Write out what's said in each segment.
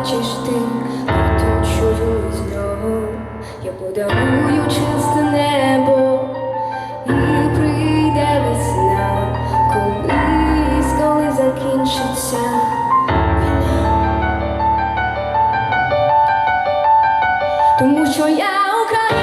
бачиш ти, то чую з я подарую чисте небо, і прийде весна, коли коли закінчиться. Тому що я Україна.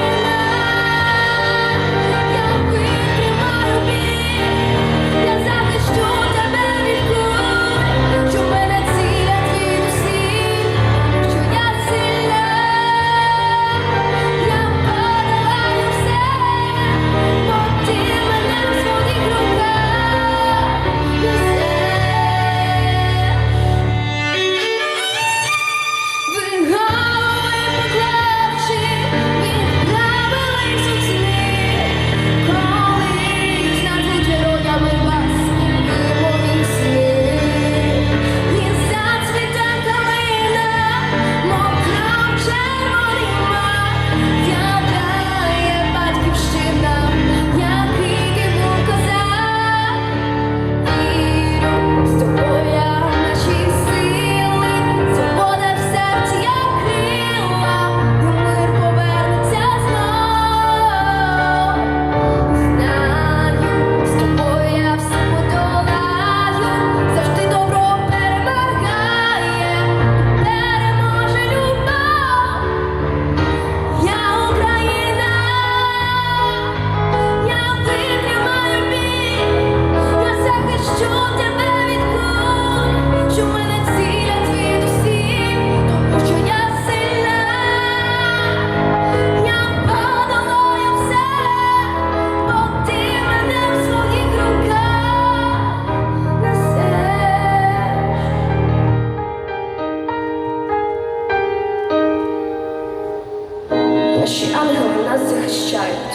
Наші ангели нас захищають,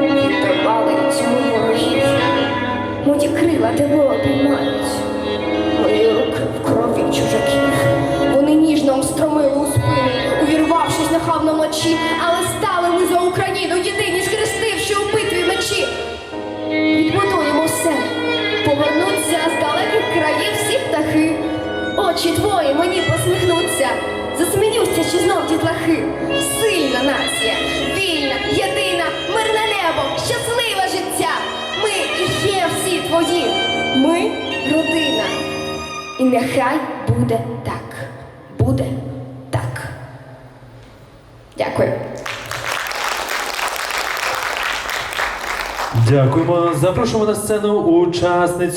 відбивали тьму ворогів. Мої крила тебе обіймають, мої руки в крові чужаків. Вони ніжно встромили у спину, увірвавшись нахабно вночі, але стали ми за Україну, єдині схрестивши у битві мечі. Відбудуємо все, повернуться з далеких країв всі птахи. Очі твої мені посміхнуться, засміються чи знов дітлахи. І нехай буде так. Буде так. Дякую. Дякуємо. Запрошуємо на сцену учасницю.